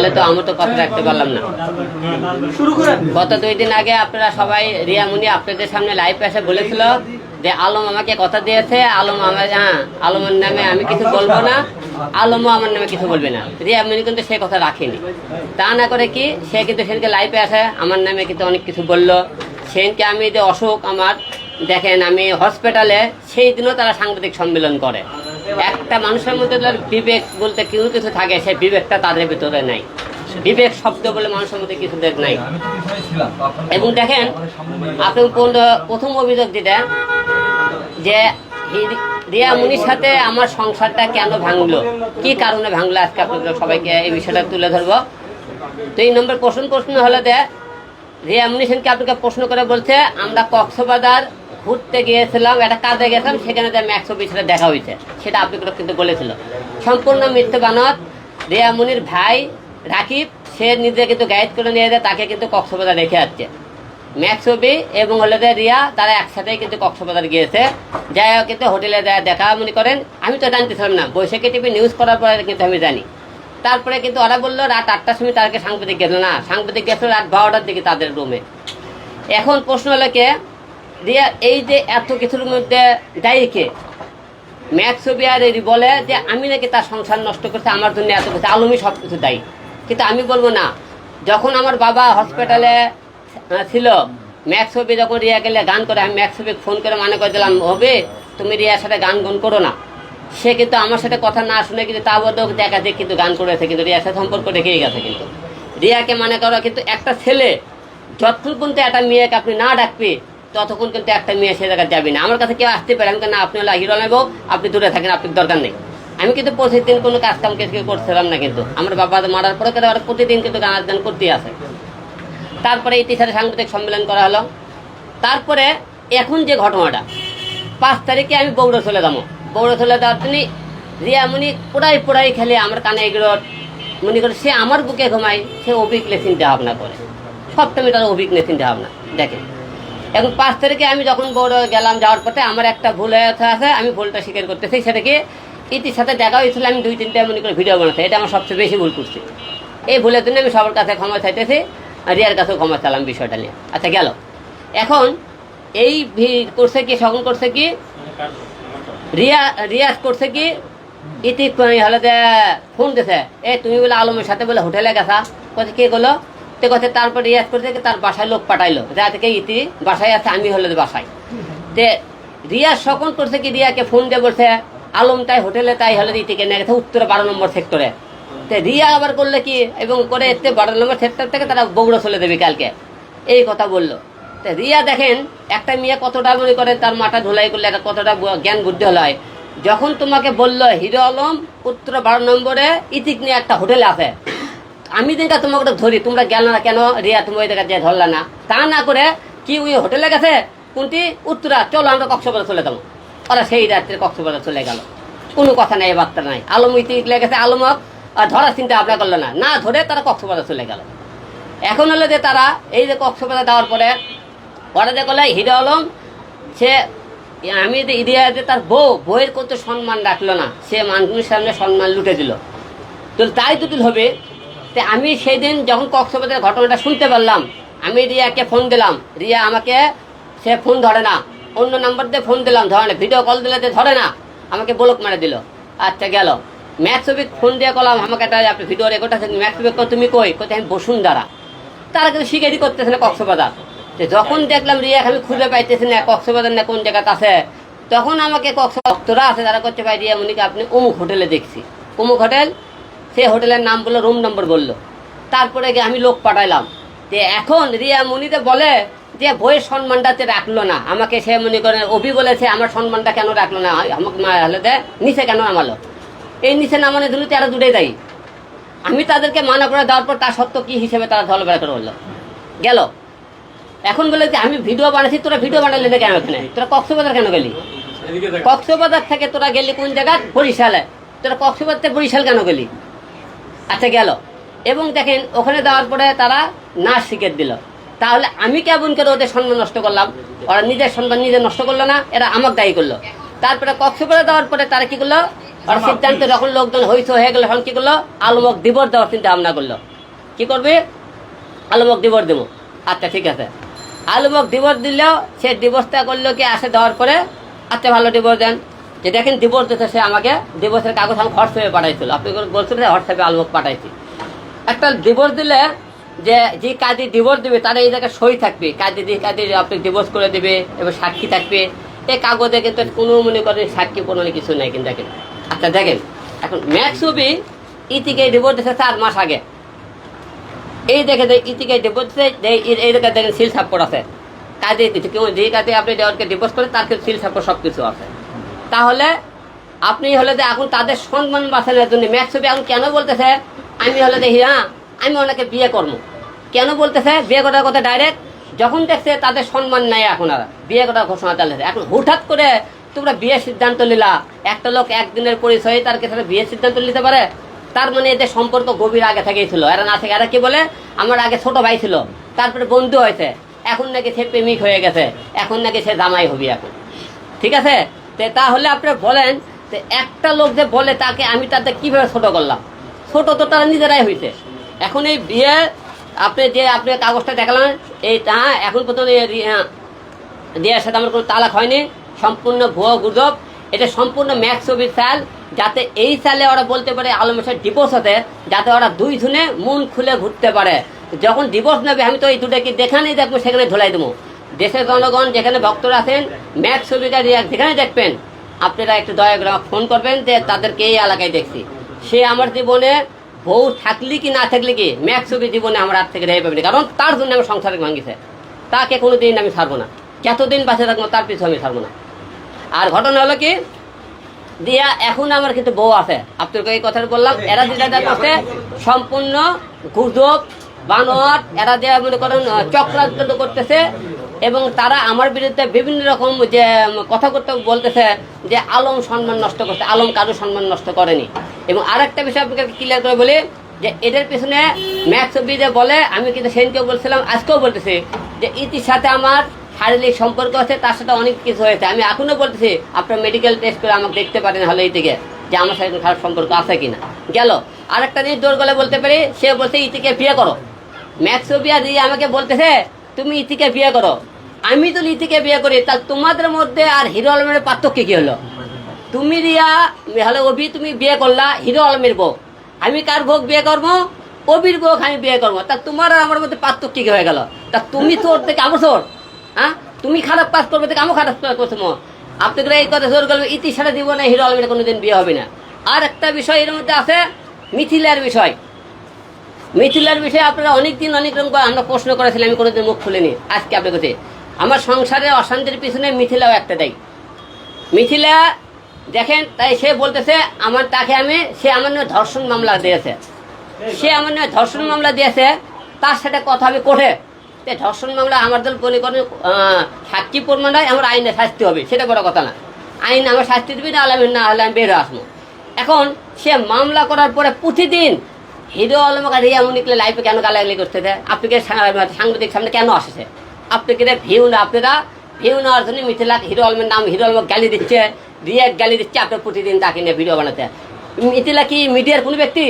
তাহলে তো আমি তো কথা রাখতে পারলাম না। গত দুই দিন আগে আপনারা সবাই রিয়ামুনি আপনাদের সামনে লাইভ এসে বলেছিল যে আলম আমাকে কথা দিয়েছে আলম আমার হ্যাঁ আলমের নামে আমি কিছু বলব না আলমও আমার নামে কিছু বলবে না। রিয়ামুনি কিন্তু সে কথা রাখেনি। তা না করে কি সে কিন্তু সেদিনকে লাইভে আসে আমার নামে কিন্তু অনেক কিছু বলল। সেদিনকে আমি যে অসুখ আমার দেখেন আমি হসপিটালে সেই দিনও তারা সাংবাদিক সম্মেলন করে। একটা মানুষের মধ্যে বিবেক বলতে কেউ কিছু থাকে, সেই বিবেকটা তাদের ভিতরে নাই। বিবেক শব্দ বলে মানুষের মধ্যে কিছু দেখ নাই। এবং দেখেন, আপনি প্রথম অভিযোগ যেটা যে রিয়া মুনির সাথে আমার সংসারটা কেন ভাঙলো? কি কারণে ভাঙলো? আজকে আপনাদের সবাইকে এই বিষয়টা তুলে ধরবো। তো এই নম্বর প্রশ্ন প্রশ্ন হলো যে, রিয়া মুনি সেনকে আপনাকে প্রশ্ন করে বলছে, আমরা কক্সবাজার ঘুরতে গিয়েছিলাম, একটা কাজে গেছিলাম, সেখানে যে ম্যাক্স অফিসে দেখা হয়েছে, সেটা আপনি কিন্তু বলেছিল। সম্পূর্ণ মিথ্যে বানত রিয়া মুনির ভাই, রাকিব, সে নিজে কিন্তু গাইড করে নিয়ে যায়, তাকে কিন্তু কক্সবাজার রেখে আসছে। ম্যাক্সবি এবং হলো যে রিয়া, তারা একসাথেই কিন্তু কক্সবাজার গিয়েছে। যাই হোক, কিন্তু হোটেলে যায় দেখা মনে করেন, আমি তো জানতেছিলাম না, বৈশাখী টিভি নিউজ করার পরে কিন্তু আমি জানি। তারপরে কিন্তু ওরা বলল, রাত আটটার সময় তাদেরকে সাংবাদিক গেল না, সাংবাদিক গেছিল রাত বারোটার দিকে তাদের রুমে এখন প্রশ্ন হলো কে? এই যে এত কিছুর মধ্যে দায়ী কে? ম্যাক্স ছবি আর এই বলে যে, আমি নাকি তার সংসার নষ্ট করছে, আমার জন্য এত কিছু, আলমী সব কিছু দায়ী। কিন্তু আমি বলব না। যখন আমার বাবা হসপিটালে ছিল ম্যাক্স ছবি যখন রিয়া গেলে গান করে, আমি ম্যাক্স ছবি ফোন করে মানে করে দিলাম হবে তুমি রিয়ার সাথে গান গান করো না। সে কিন্তু আমার সাথে কথা না শুনে কিন্তু তা বলতেও দেখা যায় কিন্তু গান করেছে, কিন্তু রিয়ার সাথে সম্পর্ক রেখেই গেছে কিন্তু। রিয়াকে মানে করো কিন্তু একটা ছেলে, যতক্ষণ পর্যন্ত একটা মেয়েকে আপনি না ডাকবে ততক্ষণ কিন্তু একটা মেয়ে সে জায়গায় যাবে না। আমার কাছে কেউ আসতে পারে। আমি কেন আপনি হলো হিরো নেব আপনি দূরে থাকেন, আপনার দরকার নেই। আমি কিন্তু প্রতিদিন কোনো কাজ কাম কিছু করছিলাম না কিন্তু। আমার বাবা মারার পরে কিন্তু ওরা প্রতিদিন কিন্তু গান গান করতেই আছে তারপরে ইতিহাসের সাংবাদিক সম্মেলন করা হলো। তারপরে এখন যে ঘটনাটা, পাঁচ তারিখে আমি বৌড়া চলে যাব। বৌড়া চলে যাওয়ার তিনি রিয়া মনি পোড়াই পোড়াই খেলে আমার কানে এগুলো। মনে করে সে আমার বুকে ঘুমায়, সে অভিজ্ঞ চিন্তা ভাবনা করে। সপ্তমী তার অভিজ্ঞ চিন্তা ভাবনা। দেখেন। এখন পাঁচ তারিখে আমি যখন বৌড়া গেলাম যাওয়ার পথে আমার একটা ভুল হয়ে আছে, আমি ভুলটা স্বীকার করতেছি। সেটাকে ইতির সাথে দেখা হয়েছিল, আমি দুই, তিনটা মনে করে ভিডিও বানাতে। এটা আমার সবচেয়ে বেশি ভুল করছি। এই ভুলের জন্য আমি সবার কাছে ক্ষমা চাইতেছি রিয়ার কাছেও ক্ষমা চালাম বিষয়টা নিয়ে। আচ্ছা গেল। এখন এই করছে কি সকল করছে কি? রিয়া, রিয়াজ করছে কি? ইতি হলে যে ফোন দিছে। এ, তুমি বলে আলমের সাথে বলে হোটেলে গেছা। কে গেলো তো কথা, তারপর রিয়াজ করছে কি তার বাসায় লোক পাঠাইলো। যা থেকে ইতি, বাসায় আছে, আমি হলে বাসায়। তে রিয়াজ সকল করছে কি, রিয়াকে ফোন দিয়ে বলছে, আলম তাই হোটেলে, তাই হলে ইতিকে নিয়ে গেছে, উত্তরে বারো নম্বর সেক্টরে তে রিয়া আবার করলে কি, এবং করে এতে বারো নম্বর সেক্টর থেকে তারা বগুড়া চলে দেবে কালকে। এই কথা বলল। তা রিয়া দেখেন, একটা মেয়ে কতটা মনে করে, তার মাথা ধুলাই করলে একটা কতটা জ্ঞান বুদ্ধি হলো হয়। যখন তোমাকে বলল, হিরো আলম, উত্তর বারো নম্বরে ইতিক নিয়ে একটা হোটেল আছে। আমি দিনটা তোমাকে ধরি তোমরা গেল না কেন? রিয়া, তুমি ওই জায়গায় যেয়ে ধরলা না। তা না করে কি ওই হোটেলে গেছে? কোনটি? উত্তরা। চলো আমরা কক্সবাজার চলে যাব ওরা সেই রাত্রে কক্সবাজার চলে গেল। কোনো কথা নাই বার্তা নাই। আলম ইতিক লেগেছে আলমক ধরার চিন্তা ভাবনা করল না। না ধরে তারা কক্সবাজার চলে গেল। এখন হলো যে তারা এই যে কক্সবাজার যাওয়ার পরে ওরা যে করলে হিরো আলম, সে আমি যে ইদিয়া যে তার বউ, বউয়ের কত সম্মান রাখল না। সে মানুষের সামনে সম্মান লুটে দিল। তো তাই দুটিল হবে তে আমি সেই দিন যখন কক্সবাজারের ঘটনাটা শুনতে পারলাম, আমি রিয়াকে ফোন দিলাম। রিয়া আমাকে, সে ফোন ধরে না। অন্য নাম্বার দিয়ে ফোন দিলাম, ধরে না। ভিডিও কল দিলে যে ধরে না, আমাকে ব্লক মারে দিল। আচ্ছা গেল। ম্যাক্সবিক ফোন দিয়ে করলাম আমাকে একটা আপনি ভিডিও রেকর্ড আছে ম্যাক্সবিক তুমি কই? কোথায় আমি বসুন্ধরা। তারা কিন্তু শিকারি করতেছে না কক্সবাজার। তো যখন দেখলাম রিয়া আমি খুঁজে পাইতেছি না, কক্সবাজার না কোন জায়গাতে আছে, তখন আমাকে কক্সবাজার আছে, তারা করতে পাই রিয়া, মুনিকে, আপনি অমুক হোটেলে দেখছি। অমুক হোটেল সে হোটেলের নাম বলল রুম নম্বর বলল। তারপরে গিয়ে আমি লোক পাঠাইলাম। যে এখন রিয়া মুনিতে বলে যে বইয়ের সম্মানটা যে রাখল না। আমাকে সে মনে করে অভি বলেছে আমার সম্মানটা কেন রাখল না? আমাকে হলে দে নিচে কেন নামালো? এই নিচে নামানোর জন্য তারা দূরে দেয়। আমি তাদেরকে মানা করে দেওয়ার পর তার সত্য কি হিসেবে তারা ধলবেড়া করে বলল? গেল। এখন বলে যে আমি ভিডিও বানাচ্ছি তোরা ভিডিও বানালি না কেন এখানে? তোরা কক্সবাজার কেন গেলি? কক্সবাজার থেকে তোরা গেলি কোন জায়গায় বরিশালে। তোরা কক্সবাজার থেকে বরিশাল কেন গেলি? আচ্ছা গেল। এবং দেখেন, ওখানে দেওয়ার পরে তারা নাচ শিখে দিল। তাহলে আমি কেমন করে ওদের সম্মান নষ্ট করলাম? ওরা নিজের সম্মান নিজে নষ্ট করল না, এরা আমাকে দায়ী করল। তারপরে কক্সবাজার দেওয়ার পরে তারা কি করল? ওরা সিদ্ধান্ত যখন লোকজন হইস হয়ে গেল, তখন কি করল? আলমক দিবর দেওয়ার চিন্তা ভাবনা করল। কি করবে? আলমক দিবর দেবো। আচ্ছা ঠিক আছে। আলমক দিবর দিলেও সে ডিভোর্সটা করল কি, আসে দেওয়ার পরে আচ্ছা ভালো ডিভোর্স দেন। যে দেখেন ডিভোর্স দিতে সে আমাকে ডিভোর্সের কাগজ আমি হোয়াটসঅ্যাপে পাঠাইছিল। আপনি বলছিলেন হোয়াটসঅ্যাপে আলমক পাঠাইছি। একটা ডিভোর্স দিলে যে যে কাজে ডিভোর্স দিবে, তারা এই জায়গায় সই থাকবে। কাজে যে কাজে আপনি ডিভোর্স করে দেবে এবং সাক্ষী থাকবে। এই কাগজে কিন্তু কোনো মনে করেন সাক্ষী কোনো কিছু নেই, কিন্তু দেখেন। আচ্ছা দেখেন। এখন ম্যাক্স ছবি ইতিকে ডিভোর্স দিয়েছে চার মাস আগে। এই দেখে যে ইতিকে ডিভোর্স এই- দেখে দেখেন সিল সাপোর্ট আছে। কাজে কেউ যে কাজে আপনি ডিভোর্স করেন তার কিন্তু সিল সাপোর্ট সব কিছু আছে। তাহলে আপনি হলে এখন তাদের সম্মান বাঁচানোর জন্য ম্যাক্স ছবি এখন কেন বলতেছে? আমি হলে দেখি হ্যাঁ আমি ওনাকে বিয়ে করব। কেন বলতেছে? বিয়ে করার কথা ডাইরেক্ট যখন দেখছে তাদের সম্মান নাই এখন আর। বিয়ে করার ঘোষণা চালিয়েছে এখন হঠাৎ করে তোমরা বিয়ের সিদ্ধান্ত নিলা। একটা লোক একদিনের পরিচয়ে তার কাছে বিয়ের সিদ্ধান্ত নিতে পারে। তার মানে এদের সম্পর্ক গভীর আগে থেকেই ছিল। এরা না থেকে এরা কি বলে? আমার আগে ছোট ভাই ছিল। তারপরে বন্ধু হয়েছে। এখন নাকি সে প্রেমিক হয়ে গেছে। এখন নাকি সে জামাই হবি এখন। ঠিক আছে? তে তাহলে আপনি বলেন যে একটা লোক যে বলে তাকে আমি তাদের কীভাবে ছোট করলাম? ছোট তো তারা নিজেরাই হয়েছে এখন এই বিয়ে, আপনি যে আপনি কাগজটা দেখালেন এই হ্যাঁ এখন পর্যন্ত এই রি- বিয়ের সাথে আমার কোনো তালাক হয়নি। সম্পূর্ণ ভুয়ো গুজব। এটা সম্পূর্ণ ম্যাক্স ছবির চাল যাতে এই চালে ওরা বলতে পারে আলমেশের ডিভোর্স হতে, যাতে ওরা দুই ধুনে মন খুলে ঘুরতে পারে। যখন ডিভোর্স নেবে, আমি তো এই দুটাকে দেখানেই দেখব সেখানে ধুলাই দেবো। দেশের জনগণ যেখানে ভক্তরা আছেন ছবিটা রিয়াক্ট যেখানে দেখবেন। আপনারা একটু দয়া করে ফোন করবেন যে তাদেরকে এই এলাকায় দেখছি। সে আমার জীবনে বউ থাকলি কি না থাকলে কি ম্যাক্স ছবি জীবনে আমার হাত থেকে রেহাই পাবে না। কারণ তার জন্য আমার সংসারে ভাঙিছে। তাকে কোনো দিন আমি ছাড়বো না। যতদিন বাঁচে থাকব, তার পিছু আমি ছাড়বো না। আর ঘটনা হলো কি, দিয়া এখন আমার কিন্তু বউ আছে। আপনাকে এই কথাটা বললাম, এরা যেটা করছে, সম্পূর্ণ গুজব, বানোয়াট, এরা যে মনে করেন চক্রান্ত করতেছে এবং তারা আমার বিরুদ্ধে বিভিন্ন রকম যে কথা করতে বলতেছে যে, আলম সম্মান নষ্ট করছে আলম কারও সম্মান নষ্ট করেনি। এবং আরেকটা বিষয় আপনাকে ক্লিয়ার করে বলি, যে, এদের পিছনে ম্যাথ ছবি যে বলে, আমি কিন্তু সেদিনকেও বলছিলাম, আজকেও বলতেছি, যে, ইতির সাথে আমার শারীরিক সম্পর্ক আছে, তার সাথে অনেক কিছু হয়েছে। আমি এখনও বলতেছি, আপনার মেডিকেল টেস্ট করে আমাকে দেখতে পারেন হলে থেকে যে, আমার সাথে খারাপ সম্পর্ক আছে কিনা। গেল। আরেকটা জিনিস দৌড় গলে বলতে পারি, সে বলছে, ইতিকে বিয়ে করো। ম্যাক্সোবিয়া দিয়ে আমাকে বলতেছে তুমি ইতিকে বিয়ে করো। আমি তো ইতিকে বিয়ে করি, তা তোমাদের মধ্যে আর হিরো আলমের পার্থক্য কি হলো? তুমি রিয়া হলে অভি, তুমি বিয়ে করলা, হিরো আলমের বউ। আমি কার বউ বিয়ে করব? অবির বউ আমি বিয়ে করব। তা তোমার আর আমার মধ্যে পার্থক্য কি হয়ে গেল? তা তুমি চোর থেকে আমার চোর হ্যাঁ? তুমি খারাপ কাজ করবে থেকে আমিও খারাপ কাজ করছ, মো। আপনাদের এই কথা জোর করবে ইতি সারা জীবনে হিরো আলমের কোনোদিন বিয়ে হবে না। আর একটা বিষয় এর মধ্যে আছে, মিথিলার বিষয়। মিথিলার বিষয়ে আপনারা অনেক দিন অনেক রকম আমরা প্রশ্ন করেছিলাম আমি কোনোদিন মুখ খুলিনি। আজকে আপনার কাছে আমার সংসারে অশান্তির পিছনে মিথিলাও একটা দেয়। মিথিলা দেখেন তাই সে বলতেছে আমার তাকে আমি সে আমার নামে ধর্ষণ মামলা দিয়েছে। সে আমার নামে ধর্ষণ মামলা দিয়েছে তার সাথে কথা আমি কোঠে যে ধর্ষণ মামলা আমার দল করেন আহ, সাক্ষী প্রমাণ হয় আমার আইনে শাস্তি হবে সেটা বড় কথা না। আইন আমার শাস্তি দেবে না আলামী না হলে আমি বের আসব। এখন সে মামলা করার পরে প্রতিদিন হিরো আলমকে রিয়া মুনিকলে লাইফে কেন গালাগালি করতে দেয় আপনি সাংবাদিক সামনে কেন আসছে? আপনি কি ভিউ না, আপনারা ভিউ নেওয়ার জন্য মিথিলা হিরো আলমের নাম, হিরো আলমকে গালি দিচ্ছে দিয়ে গালি দিচ্ছে আপনার প্রতিদিন তাকে নিয়ে ভিডিও বানাতে। মিথিলা কি মিডিয়ার কোনো ব্যক্তি?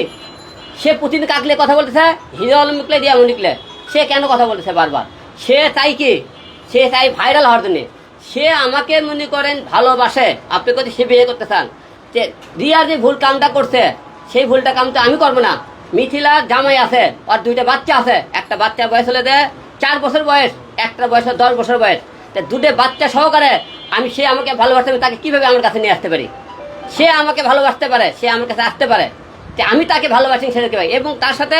সে প্রতিদিন কাকলে কথা বলতেছে? হিরো আলম নিকলে রিয়া নিকলে। সে কেন কথা বলতেছে বারবার? সে চাই কি? সে চাই ভাইরাল হওয়ার জন্য। সে আমাকে মনে করেন ভালোবাসে। আপনি যদি সে বিয়ে করতে চান? যে রিয়া যে ভুল কামটা করছে, সেই ভুলটা কামটা আমি করব না। মিথিলার জামাই আছে আর দুইটা বাচ্চা আছে। একটা বাচ্চা বয়স হলে দেয় চার বছর বয়স একটা বয়স দশ বছর বয়স। দুটো বাচ্চা সহকারে আমি সে আমাকে ভালোবাসতে পারি, তাকে কীভাবে আমার কাছে নিয়ে আসতে পারি? সে আমাকে ভালোবাসতে পারে সে আমার কাছে আসতে পারে। যে আমি তাকে ভালোবাসি সেটাকে ভাই। এবং তার সাথে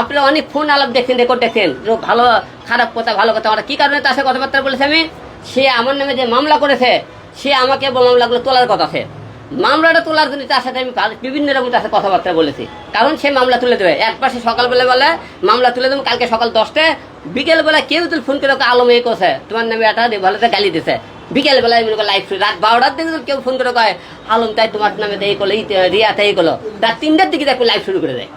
আপনারা অনেক ফোন আলাপ দেখছেন রেকর্ড দেখছেন ভালো খারাপ কথা ভালো কথা আমরা কি কারণে তার সাথে কথাবার্তা বলেছে আমি? সে আমার নামে যে মামলা করেছে সে আমাকে মামলাগুলো তোলার কথা আছে। মামলাটা তোলার জন্য তার সাথে আমি বিভিন্ন রকম তার সাথে কথাবার্তা বলেছি। কারণ সে মামলা তুলে দেবে। এক পাশে সকালবেলা বলে, মামলা তুলে দেবো, কালকে সকাল দশটায়। বিকেলবেলা কেউ তুল ফোন করে আলম এ কোসে তোমার নামে একটা ভালো গালি দিছে। বিকেলবেলায় মনে করো লাইফ রাত বারোটার দিকে কেউ ফোন করে কয়, আলম তাই তোমার নামে এই করল রিয়া তাই করল। রাত তিনটার দিকে দেখো লাইভ শুরু করে দেয়।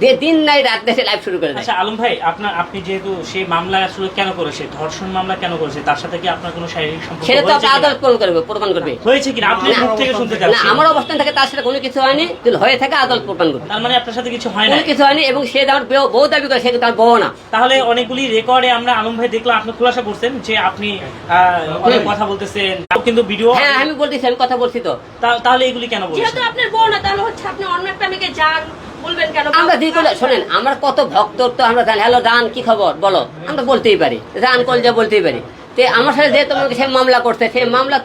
দিয়ে দিন নাই রাত দেশে লাইভ শুরু করে আচ্ছা আলম ভাই আপনার আপনি যেহেতু সেই মামলা আসলে কেন করেছে ধর্ষণ মামলা কেন করেছে তার সাথে কি আপনার কোনো শারীরিক সম্পর্ক সেটা তো আদালত প্রমাণ করবে প্রমাণ করবে। হয়েছে কিনা? আপনি মুখ থেকে শুনতে না আমার অবস্থান থাকে তার সাথে কোনো কিছু হয়নি যদি হয়ে থাকে আদালত প্রমাণ করবে। তার মানে আপনার সাথে কিছু হয় না কোনো কিছু হয়নি এবং সে আমার বউ- দাবি করে সে আমার বউ না। তাহলে অনেকগুলি রেকর্ডে আমরা আলম ভাই দেখলাম আপনি খুলাসা করছেন যে আপনি অনেক কথা বলতেছেন কিন্তু ভিডিও হ্যাঁ আমি বলতেছি আমি কথা বলছি তো তাহলে এগুলি কেন বলছেন? যেহেতু আপনার বউ না তাহলে হচ্ছে আপনি অন্য একটা মেয়েকে যান বলবেন কেন? আমরা করলে শোনেন আমরা কত ভক্ত তো আমরা জানি। হ্যালো রান কি খবর? বলো। আমরা বলতেই পারি। রান কল যা বলতেই পারি। তে আমার সাথে যে তোমাকে সে মামলা করছে সে মামলা